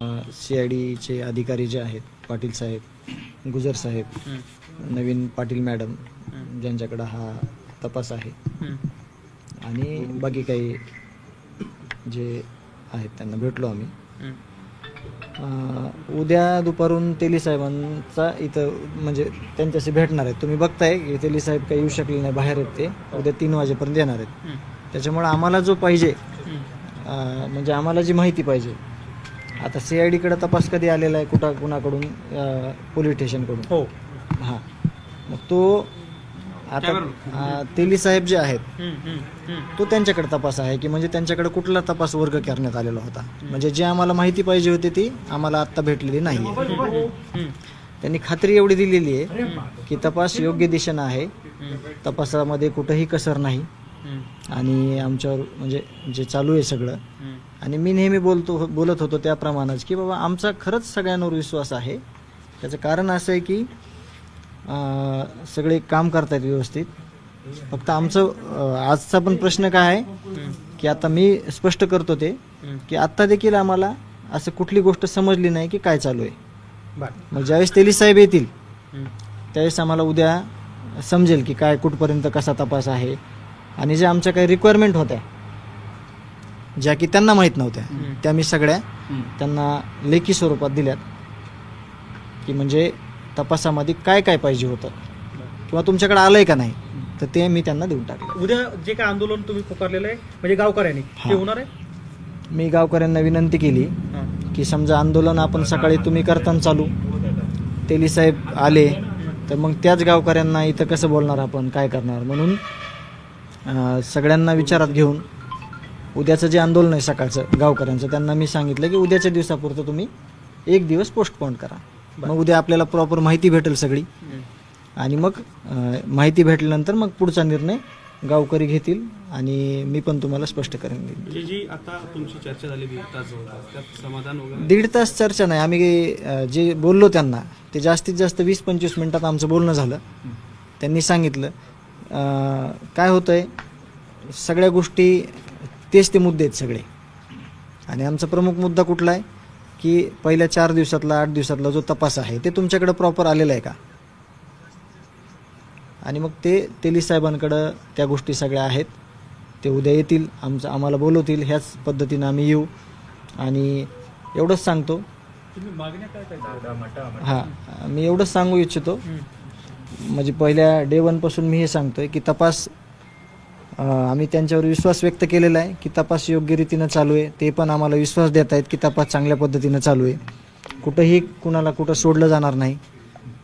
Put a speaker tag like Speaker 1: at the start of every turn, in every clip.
Speaker 1: C I डीचे अधिकारी जे आहेत पाटील साहेब गुजर साहेब नवीन पाटील मॅडम ज्यांच्याकडं हा तपास आहे. आणि बाकी काही जे आहेत त्यांना भेटलो आम्ही. उद्या दुपारून तेली साहेबांचा इथं म्हणजे त्यांच्याशी भेटणार आहेत. तुम्ही बघताय की तेली साहेब काही येऊ शकले नाही बाहेर आहेत ते. उद्या तीन वाजेपर्यंत येणार आहेत. त्याच्यामुळे आम्हाला जो पाहिजे म्हणजे आम्हाला जी माहिती पाहिजे आता सी आय डीकडे तपास कधी आलेला आहे कुठं कुणाकडून पोलीस स्टेशनकडून?
Speaker 2: हो.
Speaker 1: हां. मग तो आता तेली साहेब जे आहेत तो त्यांच्याकडे तपास आहे की म्हणजे त्यांच्याकडे कुठला तपास वर्ग करण्यात आलेला होता? म्हणजे जी आम्हाला माहिती पाहिजे होती ती आम्हाला आत्ता भेटलेली नाही त्यांनी खात्री एवढी दिलेली आहे की तपास योग्य दिशेनं आहे. तपासामध्ये कुठंही कसर नाही. आणि आमच्यावर म्हणजे जे चालू आहे सगळं. आणि मी नेहमी बोलतो बोलत होतो त्याप्रमाणेच की बाबा आमचा खरंच सगळ्यांवर विश्वास आहे. त्याचं कारण असं आहे की सगळे काम करतायत व्यवस्थित. फक्त आमचं आजचा पण प्रश्न काय आहे की आता मी स्पष्ट करतो ते की आत्ता देखील आम्हाला असं कुठली गोष्ट समजली नाही की काय चालू आहे. मग ज्यावेळेस तेली साहेब येतील त्यावेळेस आम्हाला उद्या समजेल की काय कुठपर्यंत कसा तपास आहे. आणि ज्या आमच्या काही रिक्वायरमेंट होत्या ज्या की त्यांना माहीत नव्हत्या त्या मी सगळ्या त्यांना लेखी स्वरूपात दिल्यात. की म्हणजे तपासामध्ये काय काय पाहिजे होतं? किंवा तुमच्याकडे आलंय का नाही? तर ते मी त्यांना देऊन टाकलं.
Speaker 2: उद्या जे काय आंदोलन तुम्ही पुकारलेलं आहे म्हणजे गावकऱ्यांनी. ते होणार आहे?
Speaker 1: मी गावकऱ्यांना विनंती केली. की समजा आंदोलन आपण सकाळी तुम्ही करताना चालू. तेली साहेब आले तर मग त्याच गावकऱ्यांना इथं कसं बोलणार आपण काय करणार? म्हणून सगळ्यांना विचारात घेऊन उद्याचं जे आंदोलन आहे सकाळचं गावकऱ्यांचं त्यांना मी सांगितलं की उद्याच्या दिवसापुरतं तुम्ही एक दिवस पोस्टपोन करा. मग उद्या आपल्याला प्रॉपर माहिती भेटेल सगळी. आणि मग माहिती भेटल्यानंतर मग पुढचा निर्णय गावकरी घेतील आणि मी पण तुम्हाला स्पष्ट करेन.
Speaker 3: जी जी आता तुमची चर्चा झाली वीस तास त्यात समाधान वगैरे?
Speaker 1: दीड तास चर्चा नाही. आम्ही जे बोललो त्यांना ते जास्तीत जास्त वीस पंचवीस मिनिटात आमचं बोलणं झालं. त्यांनी सांगितलं काय होतं आहे सगळ्या गोष्टी तेच ते मुद्दे आहेत सगळे. आणि आमचा प्रमुख मुद्दा कुठला आहे? की पहिल्या चार दिवसातला आठ दिवसातला जो तपास आहे ते तुमच्याकडे प्रॉपर आलेला आहे का? आणि मग ते तेली साहेबांकडं त्या गोष्टी सगळ्या आहेत. ते उद्या येतील आमचं आम्हाला बोलवतील ह्याच पद्धतीनं आम्ही येऊ. आणि एवढंच सांगतो. हां मी एवढंच सांगू इच्छितो. म्हणजे पहिल्या डे वनपासून मी हे सांगतोय की तपास आम्ही त्यांच्यावर विश्वास व्यक्त केलेला आहे की तपास योग्य रीतीनं चालू आहे. ते पण आम्हाला विश्वास देत आहेत की तपास चांगल्या पद्धतीनं चालू आहे. कुठंही कुणाला कुठं सोडलं जाणार नाही.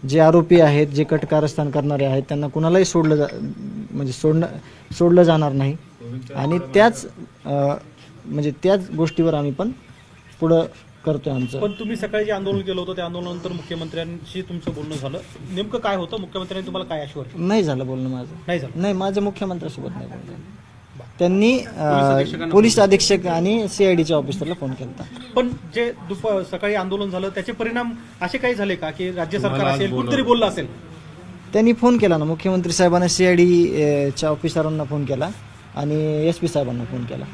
Speaker 1: जे आरोपी आहेत जे कटकारस्थान करणारे आहेत त्यांना कुणालाही सोडलं जा म्हणजे सोडणं सोडलं जाणार नाही. आणि त्याच म्हणजे त्याच गोष्टीवर आम्ही पण पुढं करतोय आमचं.
Speaker 2: पण तुम्ही सकाळी जे आंदोलन केलं होतं त्या आंदोलनानंतर मुख्यमंत्र्यांशी तुमचं बोलणं झालं. नेमकं काय होतं? मुख्यमंत्र्यांनी तुम्हाला काय आश्वासन केलं?
Speaker 1: नाही झालं बोलणं माझं.
Speaker 2: नाही झालं.
Speaker 1: नाही माझं मुख्यमंत्र्यांसोबत नाही बोलणं त्यांनी अं, पोलीस अधीक्षक आणि सीआयडीच्या ऑफिसरला फोन केला
Speaker 2: पण जे दुपार सकाळी आंदोलन झालं त्याचे परिणाम असे काही झाले का की राज्य सरकार असेल कुठतरी बोललं असेल?
Speaker 1: त्यांनी फोन केला ना मुख्यमंत्री साहेबांना सीआयडी च्या ऑफिसरांना फोन केला आणि एस पी साहेबांना फोन केला.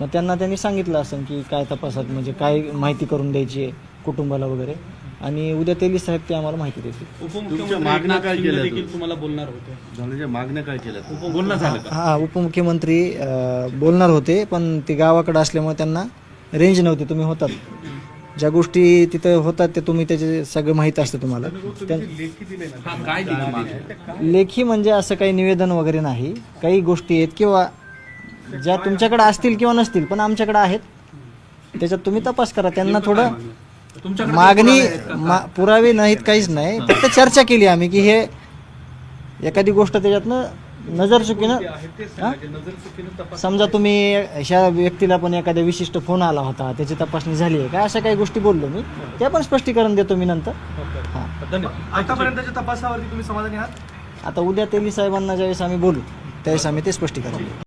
Speaker 1: मग त्यांना त्यांनी सांगितलं असं की काय तपासात म्हणजे काय माहिती करून द्यायची आहे कुटुंबाला वगैरे. आणि उद्या तेली साहेब ते आम्हाला माहिती देतील.
Speaker 3: उपमुख्यमंत्री
Speaker 4: मागण्या
Speaker 3: एकनाथ
Speaker 4: काय
Speaker 3: शिंदे
Speaker 4: केल्या
Speaker 3: देखील तुम्हाला बोलणार होते.
Speaker 4: झाल्याच्या मागण्या काय केल्या
Speaker 3: बोलणं झालं का?
Speaker 1: हा उपमुख्यमंत्री अं, बोलणार होते पण ते गावाकडे असल्यामुळे त्यांना रेंज नव्हती तुम्ही होतात. ज्या गोष्टी तिथं होतात ते तुम्ही त्याचे सगळं माहीत असतं तुम्हाला. त्या-
Speaker 3: हा, काय दिलं मागण्या?
Speaker 1: लेखी म्हणजे असं काही निवेदन वगैरे नाही. काही गोष्टी आहेत किंवा ज्या तुमच्याकडे असतील किंवा नसतील पण आमच्याकडे आहेत. त्याच्यात तुम्ही तपास करा त्यांना थोडं
Speaker 3: तुमच्याकडे
Speaker 1: मागणी मा- पुरावे नाहीत काहीच नाही. फक्त चर्चा केली आम्ही की हे एखादी गोष्ट त्याच्यातनं नजर चुकीनं हा? समजा तुम्ही ह्या व्यक्तीला पण एखाद्या विशिष्ट फोन आला होता त्याची तपासणी झाली आहे का अशा काही गोष्टी बोललो मी त्या पण स्पष्टीकरण देतो मी नंतर. हां.
Speaker 2: धन्यवाद.
Speaker 5: आतापर्यंतच्या तपासावरती तुम्ही समाधानी आहात?
Speaker 1: आता उद्या तेली साहेबांना ज्यावेळेस आम्ही बोलू त्यावेळेस आम्ही ते स्पष्टीकरण देऊ.